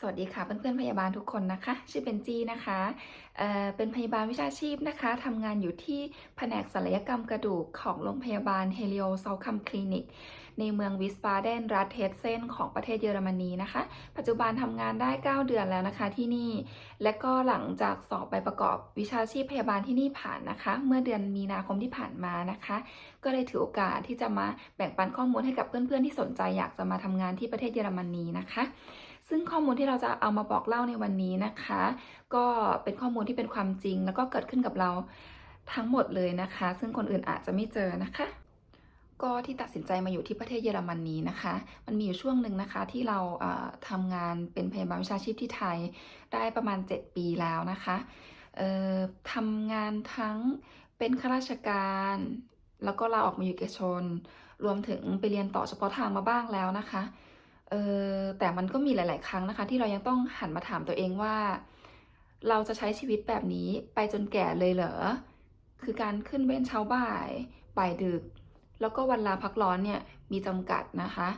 สวัสดีค่ะเพื่อนๆพยาบาลทุกคนนะคะ ชื่อเป็นจีนะคะเเป็นพยาบาลวิชาชีพนะคะทำงานอยู่ที่แผนกศัลยกรรมกระดูกของโรงพยาบาลเฮลิโอเซาคัมคลินิกในเมืองวิสปาเดนรัฐเฮสเซนของประเทศเยอรมนีนะคะ ปัจจุบันทำงานได้ 9 เดือนแล้วนะคะที่นี่ และก็หลังจากสอบใบประกอบวิชาชีพพยาบาลที่นี่ผ่านนะคะ เมื่อเดือนมีนาคมที่ผ่านมานะคะ ก็เลยถือโอกาสที่จะมาแบ่งปันข้อมูลให้กับเพื่อนๆที่สนใจอยากจะมาทำงานที่ประเทศเยอรมนีนะคะ ซึ่งข้อมูลที่เราจะเอามาบอกเล่าในวันนี้นะคะ ก็เป็นข้อมูลที่เป็นความจริง แล้วก็เกิดขึ้นกับเราทั้งหมดเลยนะคะ ซึ่งคนอื่นอาจจะไม่เจอนะคะ ก็ที่ตัดสินใจมาอยู่ที่ประเทศเยอรมนนีนะคะ มันมีอยู่ช่วงหนึ่งนะคะที่เราเอ่อทำงานเป็นพยาบาลวิชาชีพที่ไทยได้ประมาณ 7 ปีแล้วนะคะเอ่อทำงานทั้งเป็นข้าราชการ แล้วก็ลาออกมาอยู่เอกชน รวมถึงไปเรียนต่อเฉพาะทางมาบ้างแล้วนะคะ เออแต่มันก็มีหลาย ๆ ครั้งนะคะ ที่เรายังต้องหันมาถามตัวเองว่า เราจะใช้ชีวิตแบบนี้ไปจนแก่เลยเหรอ คือการขึ้นเว้นเช้าบ่ายบ่ายดึก แล้วก็วันลาพักร้อนเนี่ยมีจำกัดนะคะ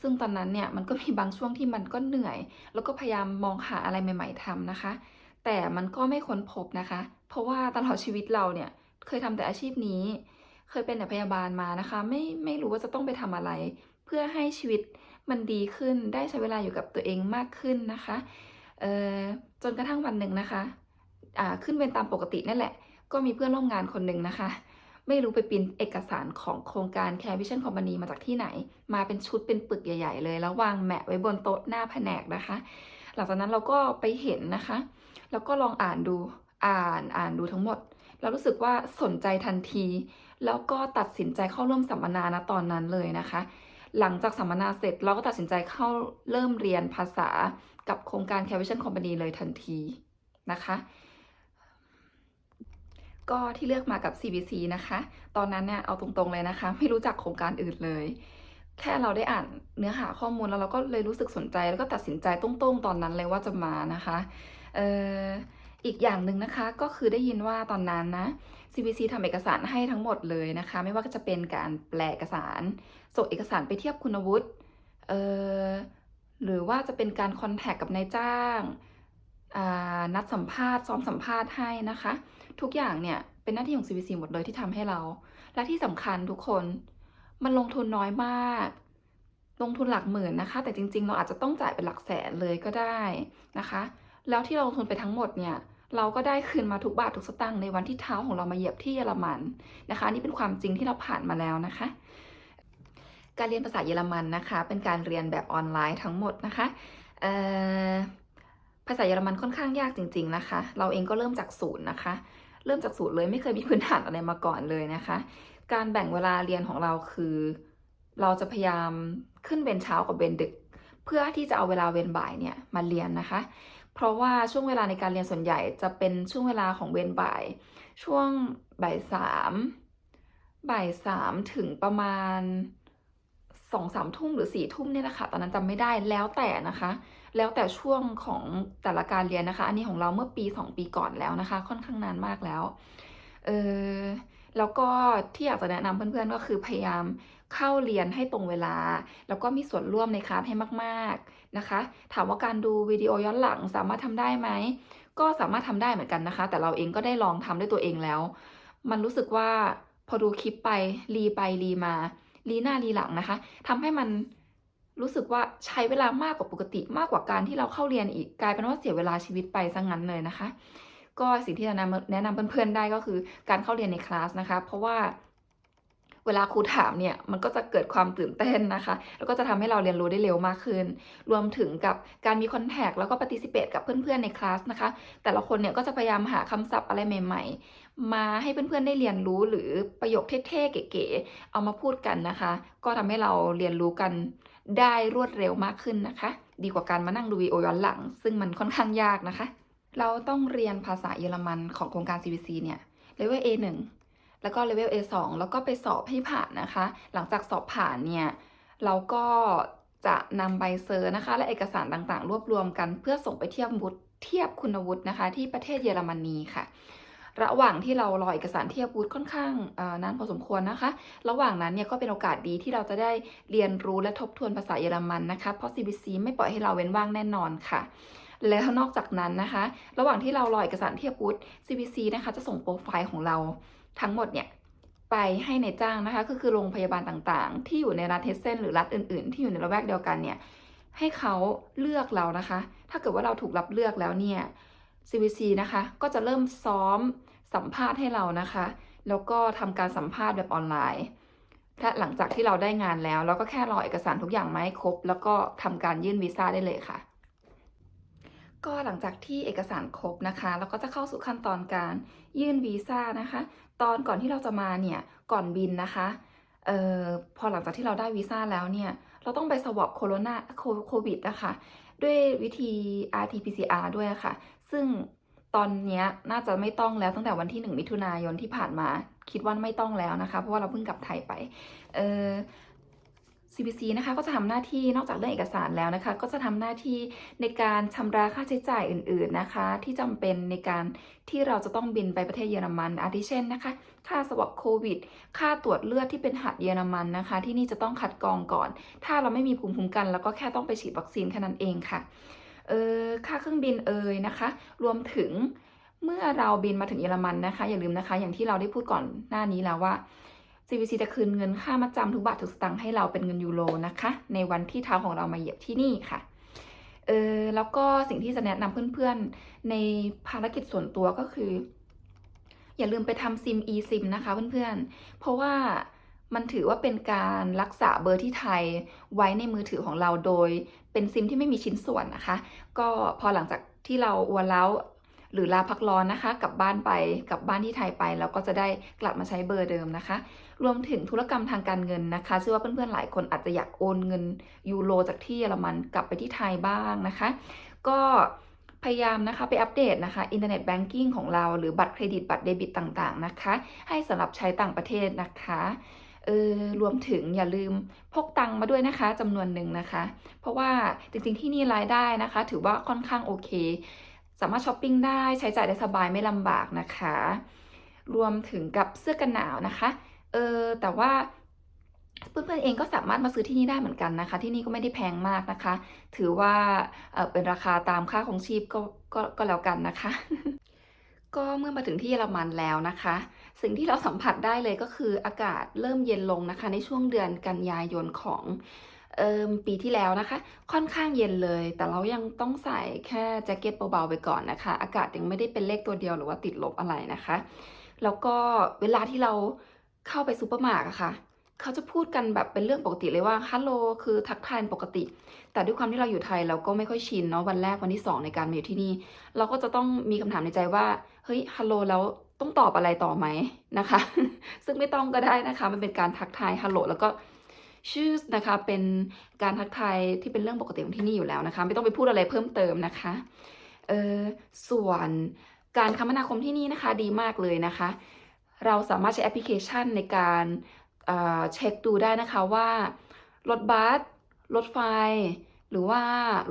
ซึ่งตอนนั้นเนี่ยมันก็มีบางช่วงที่มันก็เหนื่อย แล้วก็พยายามมองหาอะไรใหม่ ๆทำนะคะ แต่มันก็ไม่ค้นพบนะคะ เพราะว่าตลอดชีวิตเราเนี่ยเคยทำแต่อาชีพนี้ เคยเป็นแต่พยาบาลมานะคะ ไม่ไม่รู้ว่าจะต้องไปทำอะไร เพื่อให้ชีวิต มันดีขึ้นได้ใช้เวลาอยู่กับตัวเองมากขึ้นนะคะเอ่อจนกระทั่งวันหนึ่งนะคะอ่าขึ้นเป็นตามปกตินั่นแหละ ก็มีเพื่อนร่วมงานคนหนึ่งนะคะ ไม่รู้ไปปริ้นเอกสารของโครงการ Care Vision Company มาจากที่ไหน มาเป็นชุดเป็นปึกใหญ่ ๆ เลย แล้ววางแมะไว้บนโต๊ะหน้าแผนกนะคะ หลังจากนั้นเราก็ไปเห็นนะคะ แล้วก็ลองอ่านดูอ่านอ่านดูทั้งหมด เรารู้สึกว่าสนใจทันที แล้วก็ตัดสินใจเข้าร่วมสัมมนาณตอนนั้นเลยนะคะ หลังจากสัมมนาเสร็จเราก็ตัดสินใจเข้าเริ่มเรียนภาษากับโครงการ c a Vision Company เลยทันทีนะคะ ก็ที่เลือกมากับ CBC นะคะ ตอนนั้นเนี่ยเอาตรงๆเลยนะคะ ไม่รู้จักโครงการอื่นเลย แค่เราได้อ่านเนื้อหาข้อมูลแล้วเราก็เลยรู้สึกสนใจ แล้วก็ตัดสินใจตรงๆตอนนั้นเลยว่าจะมานะคะ เออ อีกอย่างหนึ่งนะคะก็คือได้ยินว่าตอนนั้นนะ CBC ทำเอกสารให้ทั้งหมดเลยนะคะ ไม่ว่าจะเป็นการแปลเอกสาร ส่งเอกสารไปเทียบคุณวุฒิเอ่อหรือว่าจะเป็นการคอนแทคกับนายจ้างอ่านัดสัมภาษณ์ซ้อมสัมภาษณ์ให้นะคะ ทุกอย่างเนี่ยเป็นหน้าที่ของ CVC หมดเลยที่ทำให้เรา และที่สำคัญทุกคนมันลงทุนน้อยมาก ลงทุนหลักหมื่นนะคะ แต่จริง ๆ เราอาจจะต้องจ่ายเป็นหลักแสนเลยก็ได้นะคะ แล้วที่เราลงทุนไปทั้งหมดเนี่ยเราก็ได้คืนมาทุกบาททุกสตางค์ในวันที่เท้าของเรามาเหยียบที่เยอรมันนะคะนี่เป็นความจริงที่เราผ่านมาแล้วนะคะ การเรียนภาษาเยอรมันนะคะ เป็นการเรียนแบบออนไลน์ทั้งหมดนะคะภาษาเยอรมันค่อนข้างยากจริง ๆนะคะ เราเองก็เริ่มจากศูนย์นะคะ เริ่มจากศูนย์เลยไม่เคยมีพื้นฐานอะไรมาก่อนเลยนะคะ การแบ่งเวลาเรียนของเราคือ เราจะพยายามขึ้นเวรเช้ากับเวรดึก เพื่อที่จะเอาเวลาเวรบ่ายเนี่ยมาเรียนนะคะ เพราะว่าช่วงเวลาในการเรียนส่วนใหญ่จะเป็นช่วงเวลาของเวรบ่าย ช่วงบ่ายสามบ่ายสามถึงประมาณสองสามทุ่มหรือสี่ทุ่มเนี่ยแหละค่ะตอนนั้นจำไม่ได้แล้วแต่นะคะ แล้วแต่ช่วงของแต่ละการเรียนนะคะ อันนี้ของเราเมื่อปี2ปีก่อนแล้วนะคะ ค่อนข้างนานมากแล้วเออแล้วก็ที่อยากจะแนะนำเพื่อนๆก็คือพยายามเข้าเรียนให้ตรงเวลา แล้วก็มีส่วนร่วมในคลาสให้มาก ๆ นะคะ ถามว่าการดูวิดีโอย้อนหลังสามารถทำได้ไหม ก็สามารถทำได้เหมือนกันนะคะ แต่เราเองก็ได้ลองทำด้วยตัวเองแล้ว มันรู้สึกว่าพอดูคลิปไปรีไปรีมารีหน้ารีหลังนะคะทำให้มันรู้สึกว่าใช้เวลามากกว่าปกติมากกว่าการที่เราเข้าเรียนอีกกลายเป็นว่าเสียเวลาชีวิตไปซะงั้นเลยนะคะ ก็สิ่งที่แนะแนะนำเพื่อนๆได้ก็คือการเข้าเรียนในคลาสนะคะ เพราะว่า เวลาครูถามเนี่ยมันก็จะเกิดความตื่นเต้นนะคะ แล้วก็จะทำให้เราเรียนรู้ได้เร็วมากขึ้น รวมถึงกับการมีคอนแทคแล้วก็ปฏิสิเ e กับเพื่อนๆในคลาสนะคะ แต่ละคนเนี่ยก็จะพยายามหาคำศัพท์อะไรใหม่ ๆ มาให้เพื่อนๆได้เรียนรู้หรือประโยคเท่ๆเก๋ๆเอามาพูดกันนะคะ ก็ทำให้เราเรียนรู้กันได้รวดเร็วมากขึ้นนะคะ ดีกว่าการมานั่งดูวิดีโอย้อนหลัง ซึ่งมันค่อนข้างยากนะคะ เราต้องเรียนภาษาเยอรมันของโครงการ CVC เนี่ยเลเวล A1 แล้วก็เลเวล A2 แล้วก็ไปสอบให้ผ่านนะคะ หลังจากสอบผ่านเนี่ยเราก็จะนำใบเซอร์นะคะ และเอกสารต่างๆ รวบรวมกันเพื่อส่งไปเทียบวุฒิเทียบคุณวุฒินะคะ ที่ประเทศเยอรมนีค่ะ ระหว่างที่เรารอเอกสารเที่อาบูธค่อนข้างนานพอสมควรนะคะ ระหว่างนั้นเนี่ยก็เป็นโอกาสดีที่เราจะได้เรียนรู้และทบทวนภาษาเยอรมันนะคะเพราะ CBC ไม่ปล่อยให้เราเว้นว่างแน่นอนค่ะแล้วนอกจากนั้นนะคะ ระหว่างที่เรารอเอกสารเที่อาบูธ CBC นะคะ จะส่งโปรไฟล์ของเรา ทั้งหมดเนี่ยไปให้ในจ้างนะคะก็คือโรงพยาบาลต่างๆ ที่อยู่ในรัฐเฮสเซนหรือรัฐอื่นๆ ที่อยู่ในละแวกเดียวกันเนี่ยให้เขาเลือกเรานะคะ ถ้าเกิดว่าเราถูกรับเลือกแล้วเนี่ย CVC นะคะก็จะเริ่มซ้อมสัมภาษณ์ให้เรานะคะ แล้วก็ทำการสัมภาษณ์แบบออนไลน์และหลังจากที่เราได้งานแล้ว เราก็แค่รอเอกสารทุกอย่างมาให้ครบ แล้วก็ทำการยื่นวีซ่าได้เลยค่ะ ก็หลังจากที่เอกสารครบนะคะเราก็จะเข้าสู่ขั้นตอนการยื่นวีซ่านะคะ ตอนก่อนที่เราจะมาเนี่ยก่อนบินนะคะเอ่อพอหลังจากที่เราได้วีซ่าแล้วเนี่ยเราต้องไปสวอปโคโรนาโควิดนะคะด้วยวิธี RT-PCR ด้วยะค่ะ ซึ่งตอนนี้น่าจะไม่ต้องแล้วตั้งแต่วันที่ 1 มิถุนายนที่ผ่านมา คิดว่าไม่ต้องแล้วนะคะ เพราะว่าเราเพิ่งกลับไทยไป เออ CBC นะคะก็จะทำหน้าที่นอกจากเรื่องเอกสารแล้วนะคะ ก็จะทำหน้าที่ในการชำระค่าใช้จ่ายอื่น ๆนะคะ ที่จำเป็นในการที่เราจะต้องบินไปประเทศเยอรมัน อาทิเช่นนะคะ ค่าสวอปโควิด ค่าตรวจเลือดที่เป็นหัดเยอรมันนะคะ ที่นี่จะต้องคัดกรองก่อน ถ้าเราไม่มีภูมิคุ้มกันแล้วก็แค่ต้องไปฉีดวัคซีนแค่นั้นเองค่ะเออค่าเครื่องบินเอ่ยนะคะ รวมถึงเมื่อเราบินมาถึงเยอรมันนะคะ อย่าลืมนะคะ อย่างที่เราได้พูดก่อนหน้านี้แล้วว่า CVC จะคืนเงินค่ามัดจำทุกบาททุกสตางค์ให้เราเป็นเงินยูโรนะคะ ในวันที่เท้าของเรามาเหยียบที่นี่ค่ะเออแล้วก็สิ่งที่จะแนะนำเพื่อนๆ ในภารกิจส่วนตัวก็คือ อย่าลืมไปทำซิม e ซิมนะคะเพื่อนๆ เพราะว่ามันถือว่าเป็นการรักษาเบอร์ที่ไทยไว้ในมือถือของเราโดย เป็นซิมที่ไม่มีชิ้นส่วนนะคะ ก็พอหลังจากที่เราอวนแล้วหรือลาพักร้อนนะคะกลับบ้านไปกลับบ้านที่ไทยไป แล้วก็จะได้กลับมาใช้เบอร์เดิมนะคะ รวมถึงธุรกรรมทางการเงินนะคะเชื่อว่าเพื่อนๆหลายคนอาจจะอยากโอนเงินยูโรจากที่เยอรมันกลับไปที่ไทยบ้างนะคะ ก็พยายามนะคะไปอัปเดตนะคะอินเทอร์เน็ตแบงกิ้งของเราหรือบัตรเครดิตบัตรเดบิตต่างๆนะคะ ให้สำหรับใช้ต่างประเทศนะคะเออรวมถึงอย่าลืมพกตังค์มาด้วยนะคะจำนวนหนึ่งนะคะ เพราะว่าจริงๆที่นี่รายได้นะคะ ถือว่าค่อนข้างโอเค สามารถช้อปปิ้งได้ใช้จ่ายได้สบายไม่ลำบากนะคะ รวมถึงกับเสื้อกันหนาวนะคะ เออแต่ว่าเพื่อนๆเองก็สามารถมาซื้อที่นี่ได้เหมือนกันนะคะ ที่นี่ก็ไม่ได้แพงมากนะคะ ถือว่าเเป็นราคาตามค่าของชีพก็ก็ก็แล้วกันนะคะ ก็เมื่อมาถึงที่เยอรมันแล้วนะคะ สิ่งที่เราสัมผัสได้เลยก็คืออากาศเริ่มเย็นลงนะคะ ในช่วงเดือนกันยายนของเอ่มปีที่แล้วนะคะ ค่อนข้างเย็นเลย แต่เรายังต้องใส่แค่แจ็คเก็ตเบาๆไปก่อนนะคะ อากาศยังไม่ได้เป็นเลขตัวเดียวหรือว่าติดลบอะไรนะคะ แล้วก็เวลาที่เรา เข้าไปซูเปอร์มาร์ทอะค่ะเขาจะพูดกันแบบเป็นเรื่องปกติเลยว่าฮัลโหลคือทักทายปกติ แต่ด้วยความที่เราอยู่ไทยเราก็ไม่ค่อยชินเนาะวันแรกวันที่สองในการมาอยู่ที่นี่ เราก็จะต้องมีคำถามในใจว่าเฮ้ยฮัลโหลแล้วต้องตอบอะไรต่อไหมนะคะ ซึ่งไม่ต้องก็ได้นะคะ มันเป็นการทักทายฮัลโหลแล้วก็ชื่อนะคะเป็นการทักทายที่เป็นเรื่องปกติของที่นี่อยู่แล้วนะคะ ไม่ต้องไปพูดอะไรเพิ่มเติมนะคะเออส่วนการคมนาคมที่นี่นะคะดีมากเลยนะคะ เราสามารถใช้แอปพลิเคชันในการเเช็คดูได้นะคะว่ารถบัสรถไฟ หรือว่า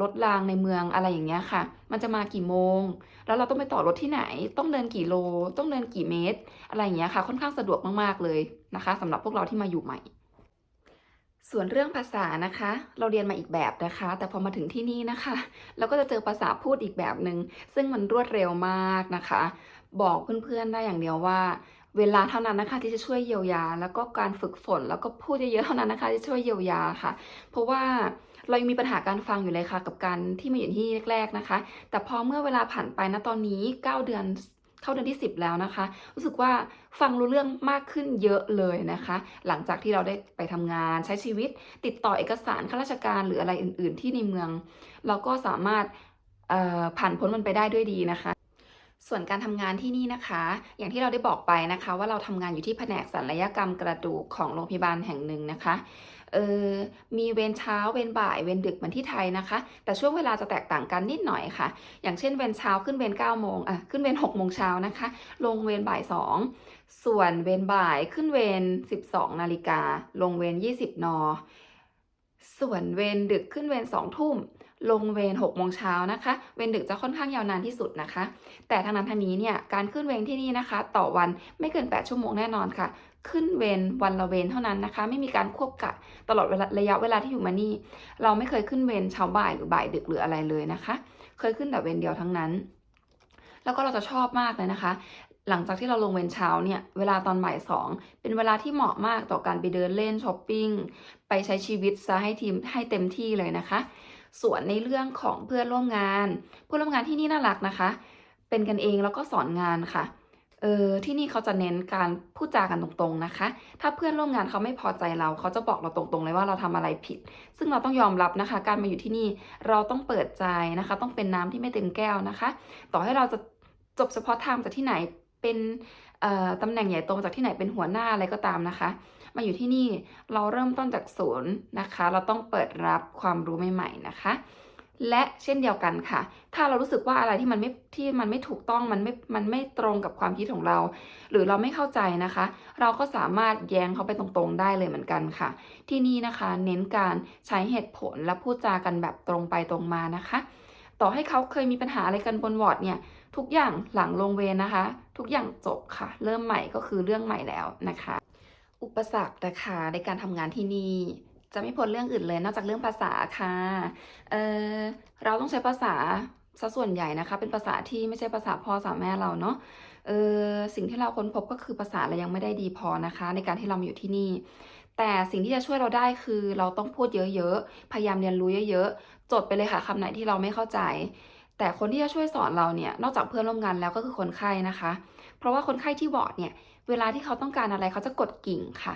รถรางในเมืองอะไรอย่างเงี้ยค่ะ มันจะมากี่โมง แล้วเราต้องไปต่อรถที่ไหน ต้องเดินกี่โล ต้องเดินกี่เมตร อะไรอย่างเงี้ยค่ะ ค่อนข้างสะดวกมากๆเลยนะคะสำหรับพวกเราที่มาอยู่ใหม่ ส่วนเรื่องภาษานะคะ เราเรียนมาอีกแบบนะคะ แต่พอมาถึงที่นี่นะคะ เราก็จะเจอภาษาพูดอีกแบบหนึ่งซึ่งมันรวดเร็วมากนะคะ บอกเพื่อนๆได้อย่างเดียวว่า เวลาเท่านั้นนะคะที่จะช่วยเยียวยา แล้วก็การฝึกฝนแล้วก็พูดเยอะๆเท่านั้นนะคะที่ช่วยเยียวยาค่ะ เพราะว่าเรายังมีปัญหาการฟังอยู่เลยค่ะ กับการที่มาอยู่ที่แรก ๆนะคะ แต่พอเมื่อเวลาผ่านไปนะตอนนี้ 9 เดือนเข้าเดือนที่ 10 แล้วนะคะ รู้สึกว่าฟังรู้เรื่องมากขึ้นเยอะเลยนะคะ หลังจากที่เราได้ไปทำงานใช้ชีวิต ติดต่อเอกสารข้าราชการหรืออะไรอื่น ๆ ที่ในเมือง เราก็สามารถผ่านพ้นมันไปได้ด้วยดีนะคะ ส่วนการทำงานที่นี่นะคะ อย่างที่เราได้บอกไปนะคะ ว่าเราทำงานอยู่ที่แผนกศัลยกรรมกระดูกของโรงพยาบาลแห่งหนึ่งนะคะเออมีเวรเช้าเวรบ่ายเวรดึกเหมือนที่ไทยนะคะ แต่ช่วงเวลาจะแตกต่างกันนิดหน่อยค่ะ อย่างเช่นเวรเช้าขึ้นเวร9โมงอะขึ้นเวร6โมงเช้านะคะ ลงเวรบ่าย 2 ส่วนเวรบ่ายขึ้นเวร12 นาฬิกาลงเวร20 น ส่วนเวรดึกขึ้นเวร2ทุ่ม ลงเวร6โมงเช้านะคะ เวรดึกจะค่อนข้างยาวนานที่สุดนะคะ แต่ทางนั้นทางนี้เนี่ยการขึ้นเวรที่นี่นะคะ ต่อวันไม่เกิน 8 ชั่วโมงแน่นอนค่ะ ขึ้นเวรวันละเวรเท่านั้นนะคะ ไม่มีการควบกะตลอดระยะเวลาที่อยู่มานี่ เราไม่เคยขึ้นเวรเช้าบ่ายหรือบ่ายดึกหรืออะไรเลยนะคะ เคยขึ้นแต่เวรเดียวทั้งนั้น แล้วก็เราจะชอบมากเลยนะคะหลังจากที่เราลงเวรเช้าเนี่ย เวลาตอนบ่ายสองเป็นเวลาที่เหมาะมากต่อการไปเดินเล่นช้อปปิ้ง ไปใช้ชีวิตซะให้ทีมให้เต็มที่เลยนะคะ ส่วนในเรื่องของเพื่อนร่วมงาน เพื่อนร่วมงานที่นี่น่ารักนะคะ เป็นกันเองแล้วก็สอนงานค่ะเออที่นี่เขาจะเน้นการพูดจากันตรงๆนะคะ ถ้าเพื่อนร่วมงานเขาไม่พอใจเรา เขาจะบอกเราตรงๆเลยว่าเราทำอะไรผิด ซึ่งเราต้องยอมรับนะคะ การมาอยู่ที่นี่เราต้องเปิดใจนะคะ ต้องเป็นน้ำที่ไม่เต็มแก้วนะคะ ต่อให้เราจะจบเฉพาะทางจากที่ไหนเป็นตำแหน่งใหญ่โตจากที่ไหนเป็นหัวหน้าอะไรก็ตามนะคะ มาอยู่ที่นี่เราเริ่มต้นจากศูนย์นะคะ เราต้องเปิดรับความรู้ใหม่ๆนะคะ และเช่นเดียวกันค่ะ ถ้าเรารู้สึกว่าอะไรที่มันไม่ที่มันไม่ถูกต้องมันไม่มันไม่ตรงกับความคิดของเรา หรือเราไม่เข้าใจนะคะ เราก็สามารถแย้งเขาไปตรงๆได้เลยเหมือนกันค่ะ ที่นี่นะคะ เน้นการใช้เหตุผลและพูดจากันแบบตรงไปตรงมานะคะ ต่อให้เขาเคยมีปัญหาอะไรกันบนวอร์ดเนี่ยทุกอย่างหลังลงเวรนะคะ ทุกอย่างจบค่ะ เริ่มใหม่ก็คือเรื่องใหม่แล้วนะคะ อุปสรรคนะคะในการทำงานที่นี่ จะไม่พ้นเรื่องอื่นเลยนอกจากเรื่องภาษาค่ะเออเราต้องใช้ภาษาซะส่วนใหญ่นะคะ เป็นภาษาที่ไม่ใช่ภาษาพ่อสาแม่เราเนาะเออสิ่งที่เราค้นพบก็คือภาษาเรายังไม่ได้ดีพอนะคะ ในการที่เรามาอยู่ที่นี่ แต่สิ่งที่จะช่วยเราได้คือเราต้องพูดเยอะๆ พยายามเรียนรู้เยอะๆ จดไปเลยค่ะคำไหนที่เราไม่เข้าใจ แต่คนที่จะช่วยสอนเราเนี่ย นอกจากเพื่อนร่วมงานแล้วก็คือคนไข้นะคะ ราะว่าคนไข้ที่วอร์ดเนี่ย เวลาที่เขาต้องการอะไรเขาจะกดกิ่งค่ะ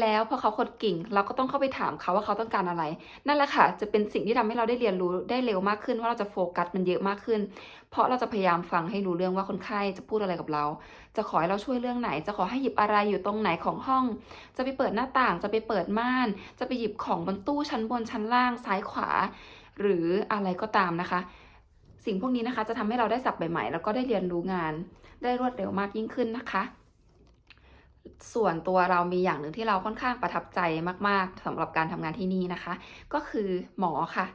แล้วพอเขากดกิ่ง เราก็ต้องเข้าไปถามเขาว่าเขาต้องการอะไร นั่นแหละค่ะ จะเป็นสิ่งที่ทำให้เราได้เรียนรู้ได้เร็วมากขึ้นว่าเราจะโฟกัสมันเยอะมากขึ้น เพราะเราจะพยายามฟังให้รู้เรื่องว่าคนไข้จะพูดอะไรกับเรา จะขอให้เราช่วยเรื่องไหน จะขอให้หยิบอะไรอยู่ตรงไหนของห้อง จะไปเปิดหน้าต่าง จะไปเปิดม่าน จะไปหยิบของบนตู้ชั้นบนชั้นล่างซ้ายขวา หรืออะไรก็ตามนะคะ สิ่งพวกนี้นะคะ จะทำให้เราได้สับใหม่ๆแล้วก็ได้เรียนรู้งานได้รวดเร็วมากยิ่งขึ้นนะคะ ส่วนตัวเรามีอย่างหนึ่งที่เราค่อนข้างประทับใจมาก ๆสำหรับการทำงานที่นี่นะคะ ก็คือหมอค่ะ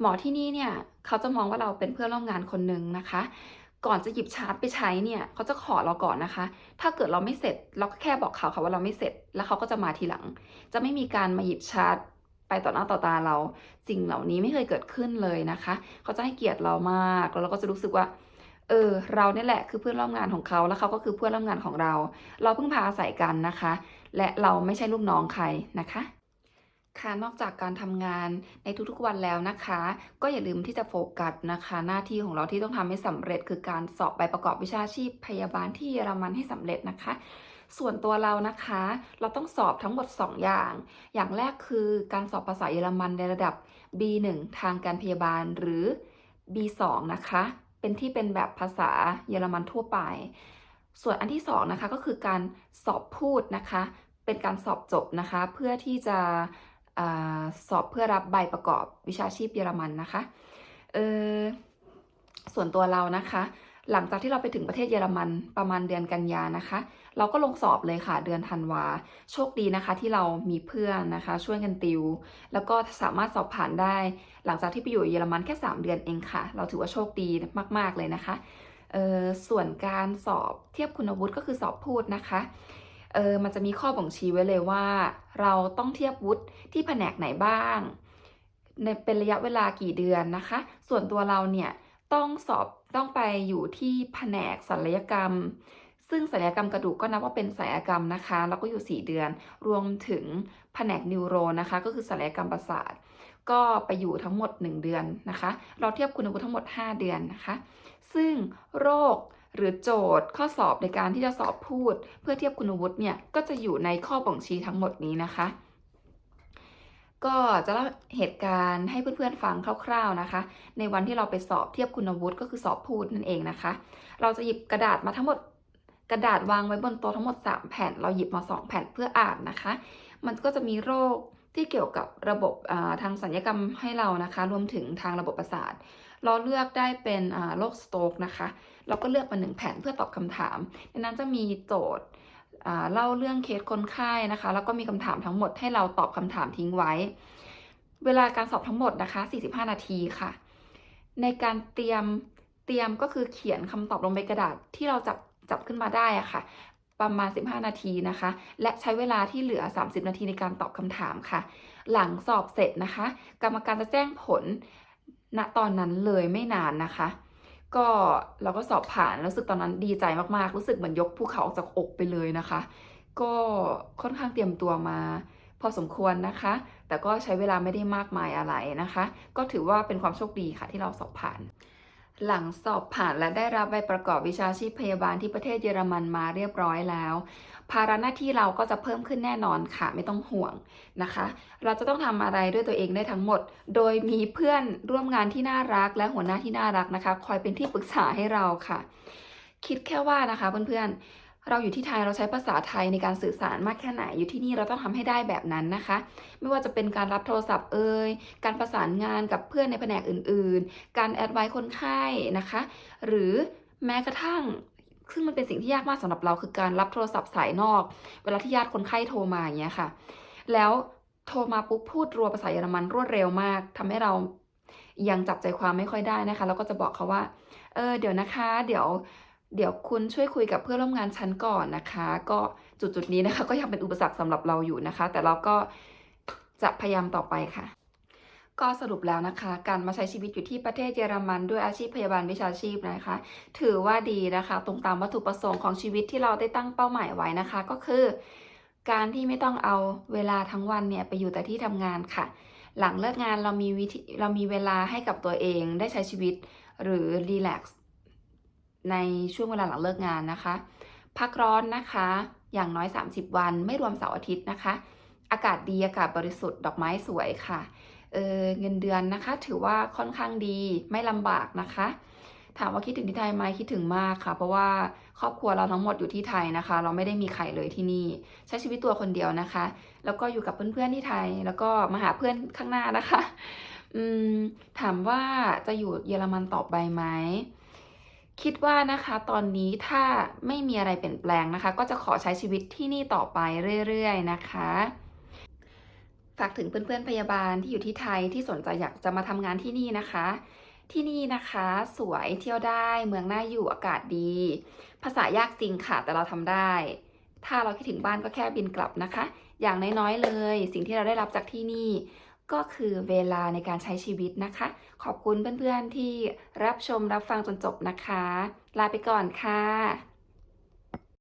หมอที่นี่เนี่ยเขาจะมองว่าเราเป็นเพื่อนร่วมงานคนหนึ่งนะคะ ก่อนจะหยิบชาร์จไปใช้เนี่ยเขาจะขอเราก่อนนะคะ ถ้าเกิดเราไม่เสร็จเราก็แค่บอกเขาค่ะว่าเราไม่เสร็จ แล้วเขาก็จะมาทีหลัง จะไม่มีการมาหยิบชาร์จ ไปต่อหน้าต่อตาเราสิ่งเหล่านี้ไม่เคยเกิดขึ้นเลยนะคะ เขาจะให้เกียรติเรามากแล้วเราก็จะรู้สึกว่าเออเราเนี่ยแหละคือเพื่อนร่วมงานของเขาแล้วเขาก็คือเพื่อนร่วมงานของเรา เราเพิ่งพาอาศัยกันนะคะ และเราไม่ใช่ลูกน้องใครนะคะค่ะนอกจากการทำงานในทุกๆวันแล้วนะคะ ก็อย่าลืมที่จะโฟกัสนะคะ หน้าที่ของเราที่ต้องทำให้สำเร็จ คือการสอบใบประกอบวิชาชีพพยาบาลที่เยอรมันให้สำเร็จนะคะ ส่วนตัวเรานะคะ เราต้องสอบทั้งหมด 2 อย่าง อย่างแรกคือการสอบภาษาเยอรมันในระดับ B1 ทางการพยาบาลหรือ B2 นะคะ เป็นที่เป็นแบบภาษาเยอรมันทั่วไป ส่วนอันที่สองนะคะก็คือการสอบพูดนะคะ เป็นการสอบจบนะคะ เพื่อที่จะอาสอบเพื่อรับใบประกอบวิชาชีพเยอรมันนะคะ เออส่วนตัวเรานะคะ หลังจากที่เราไปถึงประเทศเยอรมันประมาณเดือนกันยานะคะ เราก็ลงสอบเลยค่ะ เดือนธันวา โชคดีนะคะ ที่เรามีเพื่อนนะคะ ช่วยกันติว แล้วก็สามารถสอบผ่านได้ หลังจากที่ไปอยู่เยอรมันแค่ 3 เดือนเองค่ะ เราถือว่าโชคดีมาก ๆ เลยนะคะเออส่วนการสอบเทียบคุณวุฒิก็คือสอบพูดนะคะเออมันจะมีข้อบ่งชี้ไว้เลยว่า เราต้องเทียบวุฒิที่แผนกไหนบ้างในเป็นระยะเวลากี่เดือนนะคะ ส่วนตัวเราเนี่ย ต้องสอบต้องไปอยู่ที่แผนกศัลยกรรม ซึ่งศัลยกรรมกระดูกก็นับว่าเป็นศัลยกรรมนะคะ แล้วก็อยู่ 4 เดือน รวมถึงแผนกนิวโรนะคะ ก็คือศัลยกรรมประสาท ก็ไปอยู่ทั้งหมด 1 เดือนนะคะ เราเทียบคุณวุฒิทั้งหมด 5 เดือนนะคะ ซึ่งโรคหรือโจทย์ข้อสอบในการที่จะสอบพูด เพื่อเทียบคุณวุฒิเนี่ยก็จะอยู่ในข้อบ่งชี้ทั้งหมดนี้นะคะ ก็จะเล่าเหตุการณ์ให้เพื่อนๆฟังคร่าว ๆนะคะ ในวันที่เราไปสอบเทียบคุณวุฒิก็คือสอบพูดนั่นเองนะคะ เราจะหยิบกระดาษมาทั้งหมดกระดาษวางไว้บนโต๊ะทั้งหมด 3 แผ่น เราหยิบมา 2 แผ่นเพื่ออ่านนะคะ มันก็จะมีโรคที่เกี่ยวกับระบบทางสัญญกรรมให้เรานะคะ รวมถึงทางระบบประสาท เราเลือกได้เป็นโรคสโตรกนะคะ เราก็เลือกมาหนึ่งแผ่นเพื่อตอบคำถาม ในนั้นจะมีโจทย์ เล่าเรื่องเคสคนไข้นะคะ แล้วก็มีคำถามทั้งหมดให้เราตอบคำถามทิ้งไว้ เวลาการสอบทั้งหมดนะคะ 45 นาทีค่ะ ในการเตรียมเตรียมก็คือเขียนคำตอบลงในกระดาษที่เราจับจับขึ้นมาได้อะค่ะ ประมาณ 15 นาทีนะคะ และใช้เวลาที่เหลือ 30 นาทีในการตอบคำถามค่ะ หลังสอบเสร็จนะคะ กรรมการจะแจ้งผลณตอนนั้นเลยไม่นานนะคะ ก็เราก็สอบผ่านรู้สึกตอนนั้นดีใจมากๆ รู้สึกเหมือนยกภูเขาออกจากอกไปเลยนะคะ ก็ค่อนข้างเตรียมตัวมาพอสมควรนะคะ แต่ก็ใช้เวลาไม่ได้มากมายอะไรนะคะ ก็ถือว่าเป็นความโชคดีค่ะที่เราสอบผ่าน หลังสอบผ่านและได้รับใบประกอบวิชาชีพพยาบาลที่ประเทศเยอรมันมาเรียบร้อยแล้ว ภาระหน้าที่เราก็จะเพิ่มขึ้นแน่นอนค่ะ ไม่ต้องห่วงนะคะ เราจะต้องทำอะไรด้วยตัวเองได้ทั้งหมด โดยมีเพื่อนร่วมงานที่น่ารักและหัวหน้าที่น่ารักนะคะ คอยเป็นที่ปรึกษาให้เราค่ะ คิดแค่ว่านะคะเพื่อนๆ เราอยู่ที่ไทยเราใช้ภาษาไทยในการสื่อสารมากแค่ไหนอยู่ที่นี่เราต้องทำให้ได้แบบนั้นนะคะ ไม่ว่าจะเป็นการรับโทรศัพท์เอ่ยการประสานงานกับเพื่อนในแผนกอื่นๆ การแอดไวคนไข้นะคะ หรือแม้กระทั่งซึ่งมันเป็นสิ่งที่ยากมากสำหรับเราคือการรับโทรศัพท์สายนอก เวลาที่ญาติคนไข้โทรมาอย่างเงี้ยค่ะ แล้วโทรมาปุ๊บพูดรัวภาษาเยอรมันรวดเร็วมากทำให้เรายังจับใจความไม่ค่อยได้นะคะ แล้วก็จะบอกเขาว่า เออเดี๋ยวนะคะ เดี๋ยว เดี๋ยวคุณช่วยคุยกับเพื่อนร่วมงานฉันก่อนนะคะ ก็จุดจุดๆนี้นะคะ ก็ยังเป็นอุปสรรคสำหรับเราอยู่นะคะ แต่เราก็จะพยายามต่อไปค่ะ ก็สรุปแล้วนะคะ การมาใช้ชีวิตอยู่ที่ประเทศเยอรมันด้วยอาชีพพยาบาลวิชาชีพนะคะ ถือว่าดีนะคะ ตรงตามวัตถุประสงค์ของชีวิตที่เราได้ตั้งเป้าหมายไว้นะคะ ก็คือ การที่ไม่ต้องเอาเวลาทั้งวันเนี่ยไปอยู่แต่ที่ทำงานค่ะ หลังเลิกงานเรามีวิธีเรามีเวลาให้กับตัวเองได้ใช้ชีวิตหรือรีแลกซ์ ในช่วงเวลาหลังเลิกงานนะคะ พักร้อนนะคะ อย่างน้อย 30 วัน ไม่รวมเสาร์อาทิตย์นะคะ อากาศดีอากาศบริสุทธิ์ดอกไม้สวยค่ะเเงินเดือนนะคะ ถือว่าค่อนข้างดีไม่ลำบากนะคะ ถามว่าคิดถึงที่ไทยไหมคิดถึงมากค่ะ เพราะว่าครอบครัวเราทั้งหมดอยู่ที่ไทยนะคะ เราไม่ได้มีใครเลยที่นี่ ใช้ชีวิตตัวคนเดียวนะคะ แล้วก็อยู่กับเพื่อนๆที่ไทย แล้วก็มาหาเพื่อนข้างหน้านะคะ อืมถามว่าจะอยู่เยอรมันต่อไปไหม คิดว่านะคะตอนนี้ถ้าไม่มีอะไรเปลี่ยนแปลงนะคะ ก็จะขอใช้ชีวิตที่นี่ต่อไปเรื่อยๆนะคะฝากถึงเพื่อนๆพยาบาลที่อยู่ที่ไทยที่สนใจอยากจะมาทำงานที่นี่นะคะ ที่นี่นะคะ สวยเที่ยวได้เมืองน่าอยู่อากาศดี ภาษายากจริงค่ะ แต่เราทำได้ ถ้าเราคิดถึงบ้านก็แค่บินกลับนะคะ อย่างน้อยๆเลย สิ่งที่เราได้รับจากที่นี่ ก็คือเวลาในการใช้ชีวิตนะคะ ขอบคุณเพื่อนๆที่รับชมรับฟังจนจบนะคะ ลาไปก่อนค่ะ